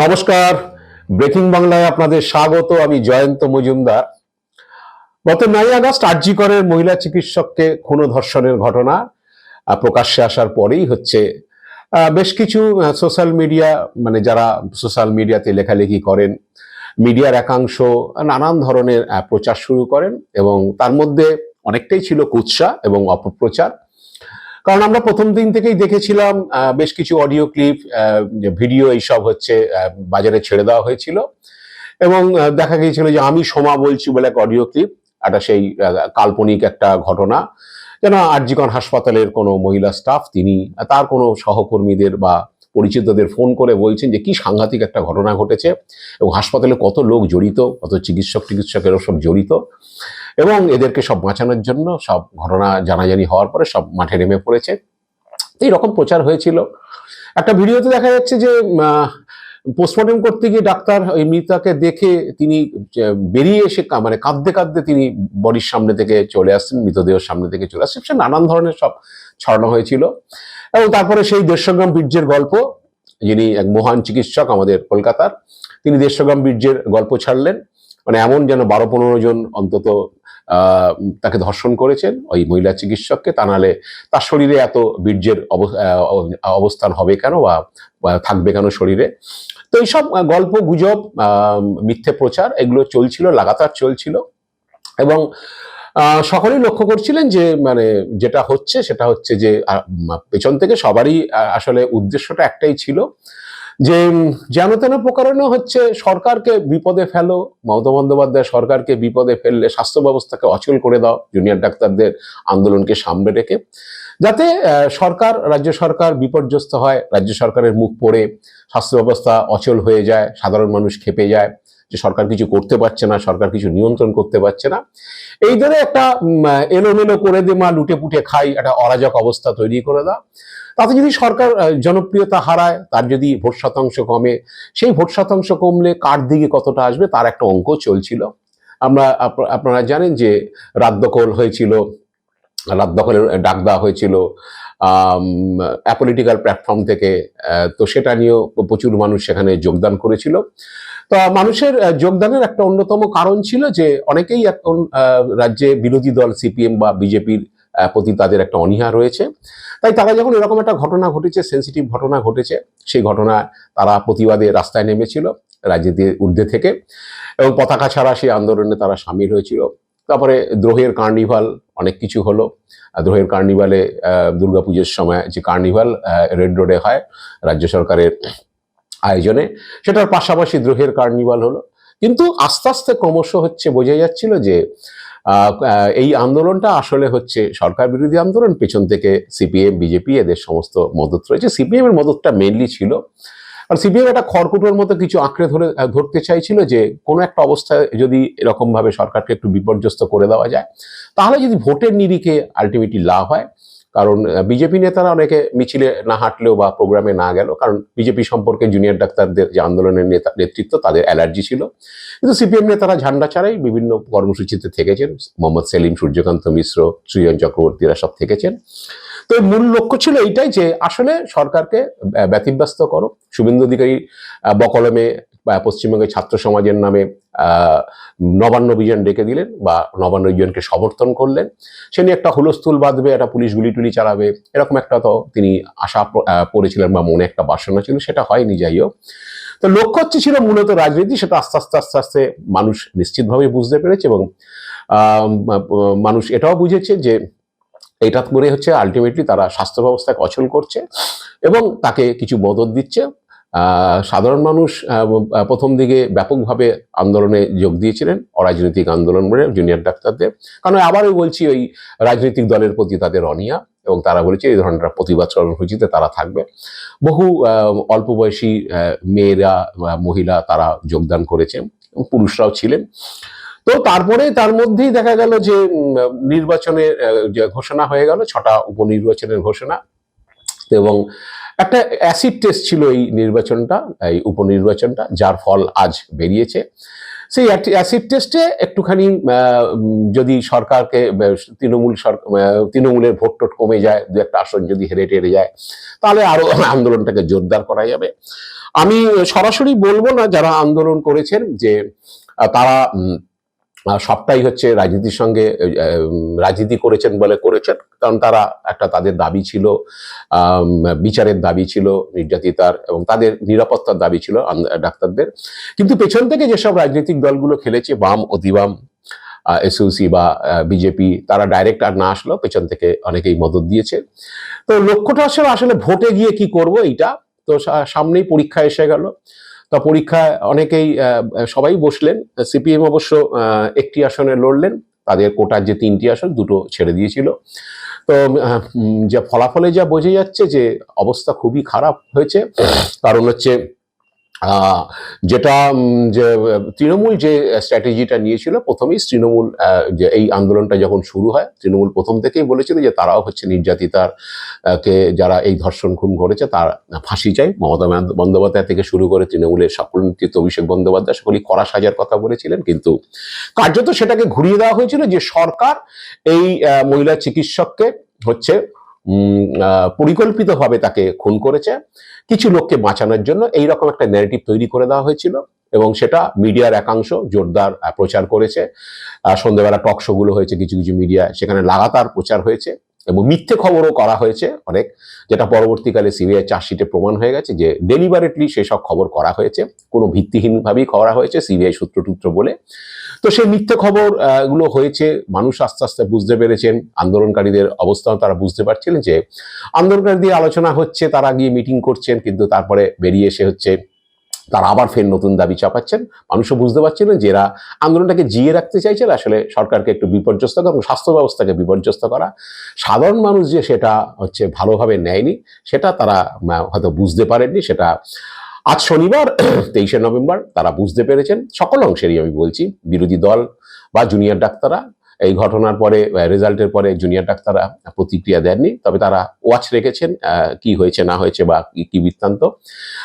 নমস্কার। ব্রেকিং বাংলায় আপনাদের স্বাগত, আমি জয়ন্ত মজুমদার। গত নয় আগস্ট আরজিকরের মহিলা চিকিৎসককে খুন ধর্ষণের ঘটনা প্রকাশ্যে আসার পরেই হচ্ছে। বেশ কিছু সোশ্যাল মিডিয়া মানে যারা সোশ্যাল মিডিয়াতে লেখালেখি করেন, মিডিয়ার একাংশ নানান ধরনের প্রচার শুরু করেন এবং তার মধ্যে অনেকটাই ছিল কুৎসা এবং অপপ্রচার। কারণ আমরা প্রথম দিন থেকেই দেখেছিলাম বেশ কিছু অডিও ক্লিপ ভিডিও এইসব হচ্ছে বাজারে ছেড়ে দেওয়া হয়েছিল। এবং দেখা গিয়েছিল যে আমি সোমা বলছি বলে এক অডিও ক্লিপ একটা সেই কাল্পনিক একটা ঘটনা। যেন আরজিকন হাসপাতালের কোনো মহিলা স্টাফ তিনি, তার কোনো সহকর্মীদের বা পরিচিতদের ফোন করে বলছেন যে, কি সাংঘাতিক একটা ঘটনা ঘটেছে এবং হাসপাতালে কত লোক জড়িত, কত চিকিৎসক টিকিৎসকেরও সব জড়িত। এবং এদেরকে সব বাঁচানোর জন্য, সব ঘটনা জানাজানি হওয়ার পরে সব মাঠে নেমে পড়েছে। এইরকম প্রচার হয়েছিল। একটা ভিডিওতে দেখা যাচ্ছে যে পোস্টমর্টম করতে গিয়ে ডাক্তার ওই মৃতাকে দেখে তিনি বেরিয়ে এসে মানে কাঁদতে কাঁদতে তিনি বডির সামনে থেকে চলে আসছেন, মৃতদেহের সামনে থেকে চলে আসছেন। সে নানান ধরনের সব ছড়ানো হয়েছিল। এবং তারপরে সেই দেড়শো গ্রাম বীর্যের গল্প, যিনি এক মহান চিকিৎসক আমাদের কলকাতার, তিনি দেড়শো গ্রাম বীর্যের গল্প ছাড়লেন। মানে এমন যেন বারো পনেরো জন অন্তত তাকে ধর্ষণ করেছেন ওই মহিলা চিকিৎসককে। তা নাহলে তার শরীরে এত বীর্যের অব- অবস্থান হবে কেন বা থাকবে কেন শরীরে? তো এইসব গল্প, গুজব মিথ্যে প্রচার, এগুলো চলছিল, লাগাতার চলছিল। এবং সকলেই লক্ষ্য করছিলেন যে মানে যেটা হচ্ছে সেটা হচ্ছে যে পেছন থেকে সবারই আসলে উদ্দেশ্যটা একটাই ছিল যে যেন তেন প্রকারণে হচ্ছে সরকারকে বিপদে ফেলো, মমতা বন্দ্যোপাধ্যায় সরকারকে বিপদে ফেললে স্বাস্থ্য ব্যবস্থাকে অচল করে দাও জুনিয়র ডাক্তারদের আন্দোলনকে সামনে রেখে। যাতে সরকার, রাজ্য সরকার বিপর্যস্ত হয়, রাজ্য সরকারের মুখ পড়ে, স্বাস্থ্য ব্যবস্থা অচল হয়ে যায়, সাধারণ মানুষ খেপে যায়, যে সরকার কিছু করতে পারছে না, সরকার কিছু নিয়ন্ত্রণ করতে পারছে না। এই ধরে একটা এলোমেলো করে দে মা, লুটে পুটে খাই, একটা অরাজক অবস্থা তৈরি করে দাও। তাতে যদি সরকার জনপ্রিয়তা হারায়, তার যদি ভোট শতাংশ কমে, সেই ভোট শতাংশ কমলে কার দিকে কতটা আসবে, তার একটা অঙ্ক চলছিল। আমরা, আপ- আপনারা জানেন যে রাত হয়েছিল রাত দখলের ডাক দেওয়া হয়েছিল অ্যাপলিটিক্যাল প্ল্যাটফর্ম থেকে তো সেটা নিয়েও প্রচুর মানুষ সেখানে যোগদান করেছিল। তো মানুষের যোগদানের একটা অন্যতম কারণ ছিল যে অনেকেই এখন রাজ্যে বিরোধী দল, সিপিএম বা বিজেপির প্রতি তাদের একটা অনীহা রয়েছে। তাই তারা যখন এরকম একটা ঘটনা ঘটেছে সেন্সিটিভ ঘটনা ঘটেছে, সেই ঘটনা তারা প্রতিবাদে রাস্তায় নেমেছিল রাজনীতির ঊর্ধ্বে থেকে, এবং পতাকা ছাড়া সেই আন্দোলনে তারা সামিল হয়েছিল। তারপরে দ্রোহের কার্নিভাল অনেক কিছু হলো। দ্রোহের কার্নিভালে দুর্গাপুজোর সময় যে কার্নিভাল রেড রোডে হয় রাজ্য সরকারের আয়োজনে, সেটার পাশাপাশি দ্রোহের কার্নিভাল হলো। কিন্তু আস্তে আস্তে ক্রমশ হচ্ছে, বোঝা যাচ্ছিল যে এই আন্দোলনটা আসলে হচ্ছে সরকার বিরোধী আন্দোলন, পেছন থেকে সিপিএম, বিজেপি, এদের সমস্ত মদত রয়েছে। সিপিএম এর মদতটা মেনলি ছিল আর সিপিএম একটা খড়কুটোর মতো কিছু আঁকড়ে ধরে ধরতে চাইছিল যে কোনো একটা অবস্থায় যদি এরকমভাবে সরকারকে একটু বিপর্যস্ত করে দেওয়া যায়, তাহলে যদি ভোটের নিরিখে আলটিমেটলি লাভ হয় কারণ বিজেপি নেতারা অনেকে মিছিলে না হাঁটলেও বা প্রোগ্রামে না গেল কারণ বিজেপি সম্পর্কে জুনিয়র ডাক্তারদের যে আন্দোলনের নেতা, নেতৃত্ব, তাদের অ্যালার্জি ছিল। কিন্তু সিপিএম নেতারা ঝান্ডা ছাড়াই বিভিন্ন কর্মসূচিতে থেকেছেন। মোহাম্মদ সেলিম, সূর্যকান্ত মিশ্র, সৃজন চক্রবর্তীরা সব থেকেছেন। তো মূল লক্ষ্য ছিল এইটাই যে, আসলে সরকারকে ব্যতিব্যস্ত করো। শুভেন্দু অধিকারী বকলমে পশ্চিমবঙ্গের ছাত্র সমাজের নামে নবান্ন অভিযান ডেকে দিলেন বা নবান্ন অভিযানকে সমর্থন করলেন। সে নিয়ে একটা হুলস্থুল বাঁধবে, একটা পুলিশ গুলি টুলি চালাবে, এরকম একটা তো তিনি আশা করেছিলেন বা মনে একটা বাসনা ছিল, সেটা হয়নি, যাই হোক। তো লক্ষ্য হচ্ছে ছিল মূলত রাজনীতি, সেটা আস্তে আস্তে আস্তে আস্তে মানুষ নিশ্চিতভাবে বুঝতে পেরেছে এবং মানুষ এটাও বুঝেছে যে এটা করে হচ্ছে আলটিমেটলি তারা স্বাস্থ্য ব্যবস্থাকে অচল করছে এবং তাকে কিছু মদত দিচ্ছে। সাধারণ মানুষ প্রথম দিকে ব্যাপকভাবে আন্দোলনে যোগ দিয়েছিলেন, অরাজনৈতিক আন্দোলন বলে জুনিয়র ডাক্তারদের। কারণ আবারও বলছি, ওই রাজনৈতিক দলের প্রতি তাদের অনিয়া এবং তারা বলেছে, এই ধরনের প্রতিবাদ কর্মসূচিতে তারা থাকবে। বহু অল্প বয়সী মেয়েরা মহিলা তারা যোগদান করেছেন পুরুষরাও ছিলেন। তো তারপরে তার মধ্যেই দেখা গেল যে নির্বাচনের ঘোষণা হয়ে গেল, ছটা উপনির্বাচনের ঘোষণা, এবং একটা অ্যাসিড টেস্ট ছিল এই নির্বাচনটা, এই উপনির্বাচনটা, যার ফল আজ বেরিয়েছে। সেই অ্যাসিড টেস্টে একটুখানি যদি সরকারকে তৃণমূল সরকার তৃণমূলের ভোট টোট কমে যায়, দু একটা আসন যদি হেরে টেরে যায়, তাহলে আরও আন্দোলনটাকে জোরদার করা যাবে। আমি সরাসরি বলব না, যারা আন্দোলন করেছেন যে তারা সবটাই হচ্ছে রাজনীতির সঙ্গে রাজনীতি করেছেন বলে করেছেন, কারণ তারা একটা তাদের দাবি ছিল বিচারের দাবি ছিল, নির্যাতিতার এবং তাদের নিরাপত্তার দাবি ছিল ডাক্তারদের। কিন্তু পেছন থেকে যেসব রাজনৈতিক দলগুলো খেলেছে, বাম অতিবাম এসইউসি বা বিজেপি, তারা ডাইরেক্ট আর না আসলো পেছন থেকে অনেকেই মদত দিয়েছে। তো লক্ষ্যটা আসলে আসলে ভোটে গিয়ে কি করব এইটা, তো সামনেই পরীক্ষা এসে গেল। তা পরীক্ষায় অনেকেই সবাই বসলেন। সিপিএম অবশ্য একটি আসনে লড়লেন। তাদের কোটার যে তিনটি আসন, দুটো ছেড়ে দিয়েছিল। তো যা ফলাফলে যা বোঝা যাচ্ছে যে অবস্থা খুবই খারাপ হয়েছে। কারণ হচ্ছে যেটা যে, তৃণমূল যে স্ট্র্যাটেজিটা নিয়েছিল, প্রথমেই তৃণমূল যে এই আন্দোলনটা যখন শুরু হয়, তৃণমূল প্রথম থেকেই বলেছিল যে তারাও হচ্ছে নির্যাতিতার কে যারা এই ধর্ষণ খুন করেছে, তার ফাঁসি চাই। মমতা বন্দ্যোপাধ্যায় থেকে শুরু করে তৃণমূলের সকল নেতৃত্ব অভিষেক বন্দ্যোপাধ্যায় সকলেই কড়া সাজার কথা বলেছিলেন, কিন্তু কার্যত সেটাকে ঘুরিয়ে দেওয়া হয়েছিল যে সরকার এই মহিলা চিকিৎসককে হচ্ছে পরিকল্পিতভাবে তাকে খুন করেছে। কিছু লোককে বাঁচানোর জন্য এই রকম একটা ন্যারেটিভ তৈরি করে দেওয়া হয়েছিল এবং সেটা মিডিয়ার একাংশ জোরদার প্রচার করেছে। সন্ধ্যেবেলা টক শোগুলো হয়েছে, কিছু কিছু মিডিয়া সেখানে লাগাতার প্রচার হয়েছে এবং মিথ্যে খবরও করা হয়েছে অনেক, যেটা পরবর্তীকালে সিবিআই চার্জশিটে প্রমাণ হয়ে গেছে যে ডেলিভারেটলি সেসব খবর করা হয়েছে। কোনো ভিত্তিহীনভাবেই করা হয়েছে সিবিআই সূত্র টুত্র বলে। তো সেই মিথ্যে খবরগুলো হয়েছে। মানুষ আস্তে আস্তে বুঝতে পেরেছেন। আন্দোলনকারীদের অবস্থাও তারা বুঝতে পারছিলেন যে আন্দোলনকারী দিয়ে আলোচনা হচ্ছে, তারা গিয়ে মিটিং করছেন, কিন্তু তারপরে বেরিয়ে এসে হচ্ছে তারা আবার ফের নতুন দাবি চাপাচ্ছেন। মানুষও বুঝতে পারছিলেন যে এরা আন্দোলনটাকে জিয়ে রাখতে চাইছেন আসলে সরকারকে একটু বিপর্যস্ত করা এবং স্বাস্থ্য ব্যবস্থাকে বিপর্যস্ত করা। সাধারণ মানুষ যে সেটা হচ্ছে ভালোভাবে নেয়নি, সেটা তারা হয়তো বুঝতে পারেননি, সেটা আজ শনিবার, তেইশে নভেম্বর, তারা বুঝতে পেরেছেন, সকল অংশেরই আমি বলছি, বিরোধী দল বা জুনিয়র ডাক্তাররা, এই ঘটনার পরে রেজাল্টের পরে জুনিয়র ডাক্তাররা প্রতিক্রিয়া দেননি, তবে তারা ওয়াচ রেখেছেন কি হয়েছে, না হয়েছে বা কি- বৃত্তান্ত।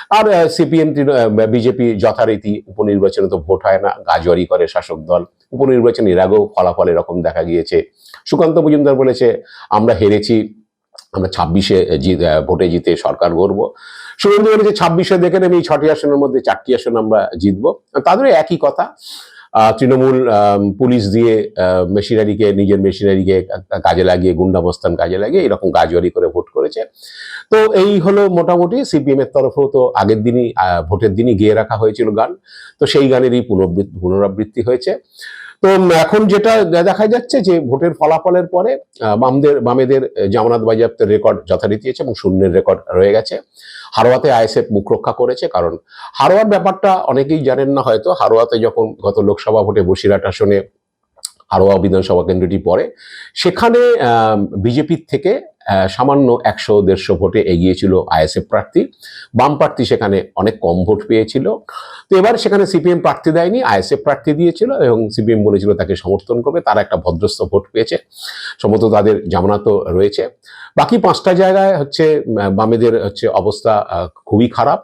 আর সিপিএম বিজেপি যথারীতি উপনির্বাচনে তো ভোট হয় না, গাজোয়ারি করে শাসক দল। উপনির্বাচনে এর আগেও ফলাফল এরকম দেখা গিয়েছে। সুকান্ত মজুমদার বলেছে, আমরা হেরেছি আমরা ছাব্বিশে ভোটে জিতে সরকার গড়ব। শুভেন্দু বলেছে ছাব্বিশে দেখে নেবে এই ছটি আসনের মধ্যে চারটি আসন আমরা জিতবো। তাদেরও একই কথা তৃণমূল পুলিশ দিয়ে মেশিনারিকে, নিজের মেশিনারিকে কাজে লাগিয়ে গুন্ডামস্তান কাজে লাগিয়ে এরকম গাজোয়ারি করে ভোট করেছে। তো এই হলো মোটামুটি, সিপিএম এর তরফেও তো আগের দিনই ভোটের দিনই গিয়ে রাখা হয়েছিল গান। তো সেই গানেরই পুনরাবৃত্তি হয়েছে। তো এখন যেটা দেখা যাচ্ছে যে ভোটের ফলাফলের পরে বামদের, বামেদের জামানাত বাজেয়াপ্তের রেকর্ড যথারীতি আছে এবং শূন্যের রেকর্ড রয়ে গেছে। হারোয়াতে আইএসএফ মুখ রক্ষা করেছে কারণ হারোয়ার ব্যাপারটা অনেকেই জানেন না হয়তো। হারোয়াতে যখন গত লোকসভা ভোটে বসিরহাট আসনে হারোয়া বিধানসভা কেন্দ্রটি পড়ে, সেখানে বিজেপির থেকে সামান্য একশো, দেড়শো ভোটে এগিয়েছিল আইএসএফ প্রার্থী। বাম প্রার্থী সেখানে অনেক কম ভোট পেয়েছিল। তো এবার সেখানে সিপিএম প্রার্থী দেয়নি, আইএসএফ প্রার্থী দিয়েছিল এবং সিপিএম বলেছিল তাকে সমর্থন করবে, তারা একটা ভদ্রস্থ ভোট পেয়েছে। সম্ভবত তাদের জামানাতও রয়েছে। বাকি পাঁচটা জায়গায় হচ্ছে বামেদের হচ্ছে অবস্থা খুবই খারাপ।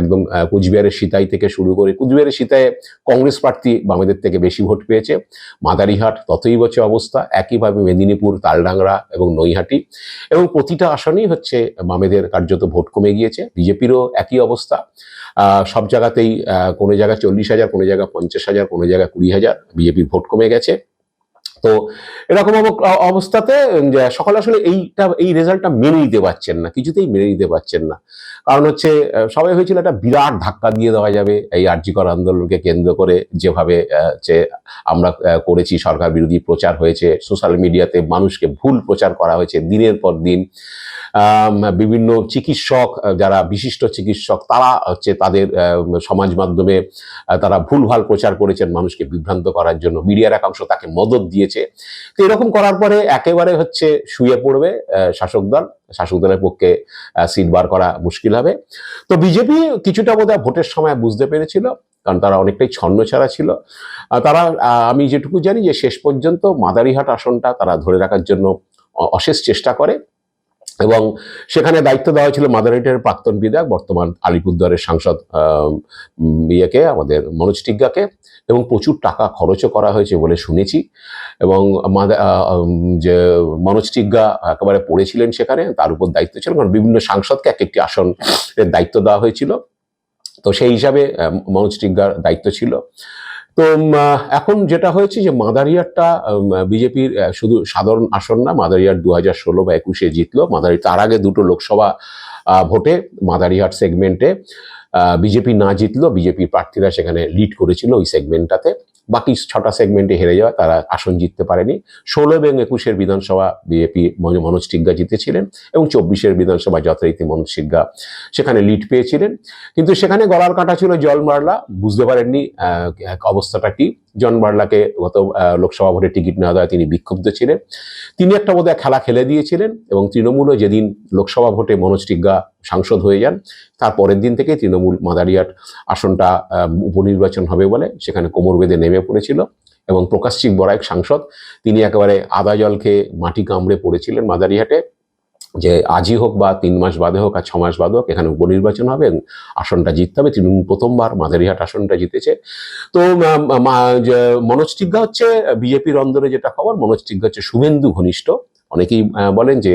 একদম কুচবিহারের সিতাই থেকে শুরু করে, কুচবিহারের সিতায় কংগ্রেস প্রার্থী বামেদের থেকে বেশি ভোট পেয়েছে। মাদারিহাট ততই বছর অবস্থা। একইভাবে মেদিনীপুর, তালডাংরা এবং নৈহাটি। এবং প্রতিটা আসনেই হচ্ছে মামেদের কার্যত ভোট কমে গিয়েছে। বিজেপিরও একই অবস্থা। সব জায়গাতেই কোনো জায়গায় চল্লিশ হাজার, কোনো জায়গায় পঞ্চাশ হাজার, কোনো জায়গায় কুড়ি হাজার বিজেপির ভোট কমে গেছে। তো এরকম অবস্থাতে সকলে আসলে এইটা, এই রেজাল্টটা মেনে নিতে পারছেন না, কিছুতেই মেনে নিতে পারছেন না। কারণ হচ্ছে সবাই হয়েছিল একটা বিরাট ধাক্কা দিয়ে দেওয়া যাবে এই আর্যিকর আন্দোলনকে কেন্দ্র করে যেভাবে যে আমরা করেছি সরকার বিরোধী প্রচার হয়েছে, সোশ্যাল মিডিয়াতে মানুষকে ভুল প্রচার করা হয়েছে দিনের পর দিন। বিভিন্ন চিকিৎসক যারা বিশিষ্ট চিকিৎসক, তারা হচ্ছে তাদের সমাজ মাধ্যমে তারা ভুলভাল প্রচার করেছেন মানুষকে বিভ্রান্ত করার জন্য। মিডিয়ার একাংশ তাকে মদত দিয়েছে। তো এরকম করার পরে একেবারে হচ্ছে শুয়ে পড়বে শাসক দল। শাসক দলের পক্ষে সিট বার করা মুশকিল হবে। তো বিজেপি কিছুটা বোধহয় ভোটের সময় বুঝতে পেরেছিল, কারণ তারা অনেকটাই ছন্ন ছাড়া ছিল তারা আমি যেটুকু জানি যে শেষ পর্যন্ত মাদারিহাট আসনটা তারা ধরে রাখার জন্য অশেষ চেষ্টা করে। এবং সেখানে দায়িত্ব দেওয়া ছিল মাদারিটের প্রাক্তন বিধায়ক, বর্তমান আলিপুরদুয়ারের সাংসদ ইয়েকে, আমাদের মনোজ টিগ্গাকে, এবং প্রচুর টাকা খরচও করা হয়েছে বলে শুনেছি। এবং যে মনোজ টিগ্গা একেবারে পড়েছিলেন সেখানে, তার উপর দায়িত্ব ছিল, কারণ বিভিন্ন সাংসদকে এক একটি আসন দায়িত্ব দেওয়া হয়েছিল। তো সেই হিসাবে মনোজ টিগ্গার দায়িত্ব ছিল। তো এখন যেটা হয়েছে যে মাদারিয়ারটা বিজেপির শুধু সাধারণ আসন না, মাদারিয়ার দু হাজার ষোলো বা একুশে জিতলো। মাদারি, তার আগে দুটো লোকসভা ভোটে মাদারিহাট সেগমেন্টে বিজেপি না জিতলো, বিজেপির প্রার্থীরা সেখানে লিড করেছিল ওই সেগমেন্টটাতে বাকি ছটা সেগমেন্টে হেরে যাওয়া, তারা আসন জিততে পারেনি। ষোলো এবং একুশের বিধানসভা বিএপি মনোজ টিগ্গা জিতেছিলেন এবং চব্বিশের বিধানসভা যথারীতি মনোজ টিগ্গা সেখানে লিড পেয়েছিলেন। কিন্তু সেখানে গলার কাটা ছিল জল মারলা, বুঝতে পারেননি অবস্থাটা কি। জন বার্লাকে গত লোকসভা ভোটে টিকিট না দেওয়ায় তিনি বিক্ষুব্ধ ছিলেন। তিনি একটা বোধহয় খেলা খেলে দিয়েছিলেন এবং তৃণমূলও যেদিন লোকসভা ভোটে মনোজ টিগ্গা সাংসদ হয়ে যান, তার পরের দিন থেকে তৃণমূল মাদারিয়াট আসনটা উপনির্বাচন হবে বলে সেখানে কোমর বেঁধে নেমে পড়েছিল এবং প্রকাশচিক বরাক সাংসদ, তিনি একেবারে আদা জল খেয়ে মাটি কামড়ে পড়েছিলেন মাদারিহাটে যে আজই হোক বা তিন মাস বাদে হোক আর ছ মাস বাদে হোক, এখানে উপনির্বাচন হবে আসনটা জিততে হবে। তৃণমূল প্রথমবার মাদারিহাট আসনটা জিতেছে। তো মনোজ টিগ্গা হচ্ছে, বিজেপির অন্দরে যেটা খবর, মনোজ টিগ্গা হচ্ছে শুভেন্দু ঘনিষ্ঠ। অনেকেই বলেন যে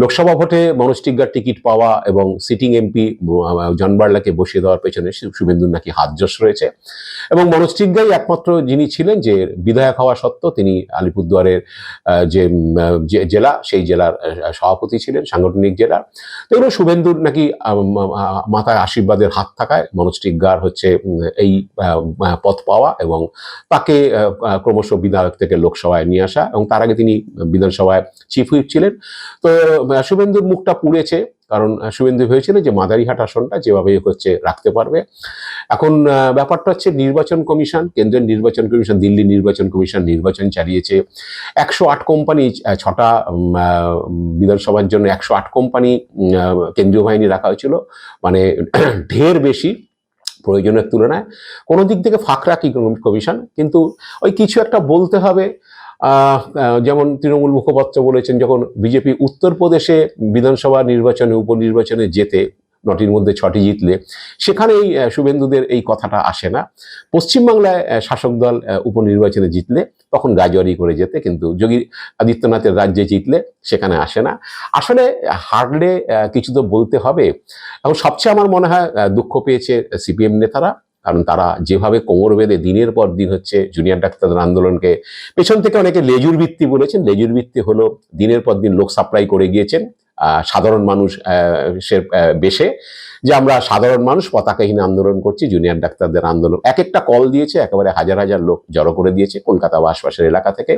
লোকসভা ভোটে মনোজ টিকিট পাওয়া এবং সিটিং এমপি জন বার্লাকে বসিয়ে দেওয়ার পেছনে শুভেন্দুর নাকি হাত যশ রয়েছে। এবং মনোজ একমাত্র যিনি ছিলেন যে বিধায়ক হওয়া সত্ত্বেও তিনি আলিপুরদুয়ারের যে জেলা, সেই জেলার সভাপতি ছিলেন, সাংগঠনিক জেলার তো এগুলো শুভেন্দুর নাকি মাথায় আশীর্বাদের হাত থাকায় মনোজ হচ্ছে এই পথ পাওয়া এবং তাকে ক্রমশ বিধায়ক থেকে লোকসভায় নিয়ে আসা এবং তার আগে তিনি বিধানসভায় চিফ হুইপ ছিলেন। তো শুভেন্দুর মুখটা পুড়েছে, কারণ শুভেন্দু ভেবেছিলেন যে মাদারিহাট আসনটা যেভাবে হচ্ছে রাখতে পারবে। এখন ব্যাপারটা হচ্ছে নির্বাচন কমিশন কেন্দ্রীয় নির্বাচন কমিশন, দিল্লি নির্বাচন কমিশন নির্বাচন চালিয়েছে। একশো আট কোম্পানি ছটা বিধানসভার জন্য একশো আট কোম্পানি কেন্দ্রীয় বাহিনী রাখা হয়েছিল। মানে ঢের বেশি প্রয়োজনের তুলনায়। কোনো দিক থেকে ফাঁক রাখি কমিশন, কিন্তু ওই কিছু একটা বলতে হবে। যেমন তৃণমূল মুখপাত্র বলেছেন যখন বিজেপি উত্তরপ্রদেশে বিধানসভা নির্বাচনে উপনির্বাচনে যেতে নটির মধ্যে ছটি জিতলে সেখানেই আহ, শুভেন্দুদের এই কথাটা আসে না। পশ্চিমবাংলায় শাসক দল উপনির্বাচনে জিতলে তখন গাজোয়ারি করে যেতে কিন্তু যোগী আদিত্যনাথের রাজ্যে জিতলে সেখানে আসে না। আসলে হারলে কিছু তো বলতে হবে। এবং সবচেয়ে আমার মনে হয় দুঃখ পেয়েছে সিপিএম নেতারা। কারণ তারা যেভাবে কোমর বেঁধে দিনের পর দিন হচ্ছে জুনিয়র ডাক্তারদের আন্দোলনকে, পেছন থেকে অনেকে লেজুর ভিত্তি বলেছেন। লেজুর ভিত্তি হলো দিনের পর দিন লোক সাপ্লাই করে গিয়েছেন সাধারণ মানুষ বেশে, যে আমরা সাধারণ মানুষ পতাকাহীন আন্দোলন করছি, জুনিয়র ডাক্তারদের আন্দোলন। এক একটা কল দিয়েছে, একেবারে হাজার হাজার লোক জড়ো করে দিয়েছে কলকাতা বা আশপাশের এলাকা থেকে।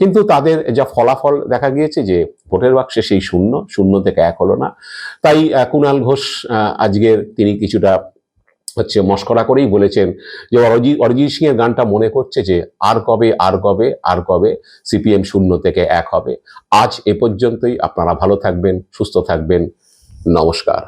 কিন্তু তাদের যা ফলাফল দেখা গিয়েছে যে ভোটের বাক্সে সেই শূন্য শূন্য থেকে এক হলো না। তাই কুণাল ঘোষ আজকের তিনি কিছুটা হচ্ছে মস্করা করেই বলেছেন যে অরিজিৎ অরিজিৎ সিং এর গানটা মনে করছে যে আর কবে আর কবে আর কবে সিপিএম শূন্য থেকে এক হবে। আজ এ পর্যন্তই। আপনারা ভালো থাকবেন, সুস্থ থাকবেন। নমস্কার।